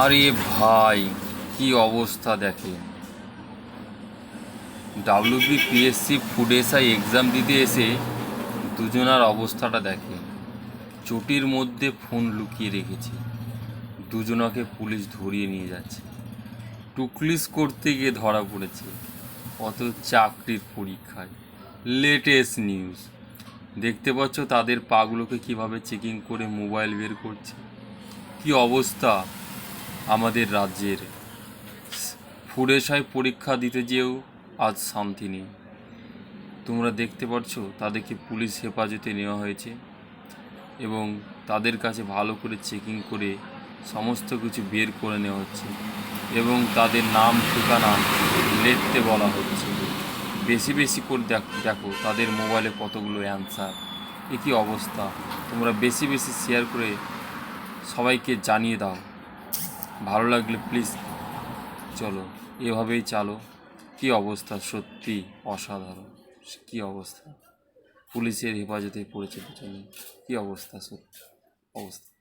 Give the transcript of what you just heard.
আরে ভাই, কি অবস্থা দেখে? WB PSC food SI exam দিতে এসে দুজনার অবস্থাটা দেখে। চটির মধ্যে ফোন লুকিয়ে রেখেছে। দুজনাকে পুলিশ ধরিয়ে নিয়ে যাচ্ছে। টুকলিস করতে গিয়ে ধরা পড়েছে। অত চাকরির পরীক্ষায়। লেটেস্ট নিউজ দেখতে পাচ্ছ তাদের পাগুলোকে কীভাবে চেকিং করে মোবাইল বের করছে। কি অবস্থা? আমাদের রাজ্যের ফুরেশায় পরীক্ষা দিতে যেও আজ শান্তি নেই। তোমরা দেখতে পাচ্ছ তাদেরকে পুলিশ হেফাজতে নেওয়া হয়েছে এবং তাদের কাছে ভালো করে চেকিং করে সমস্ত কিছু বের করে নেওয়া হচ্ছে এবং তাদের নাম, ঠিকানা লিখতে বলা হচ্ছে। বেশি বেশি করে দেখ, দেখো, তাদের মোবাইলে কতগুলো অ্যান্সার এ কী অবস্থা? তোমরা বেশি বেশি শেয়ার করে সবাইকে জানিয়ে দাও। ভালো লাগলে প্লিজ চলো, এভাবেই চালো। কি অবস্থা? সত্যি অসাধারণ। কি অবস্থা? পুলিশের হেফাজতে পড়েছে দুজনে। কি অবস্থা? সত্যি অবস্থা।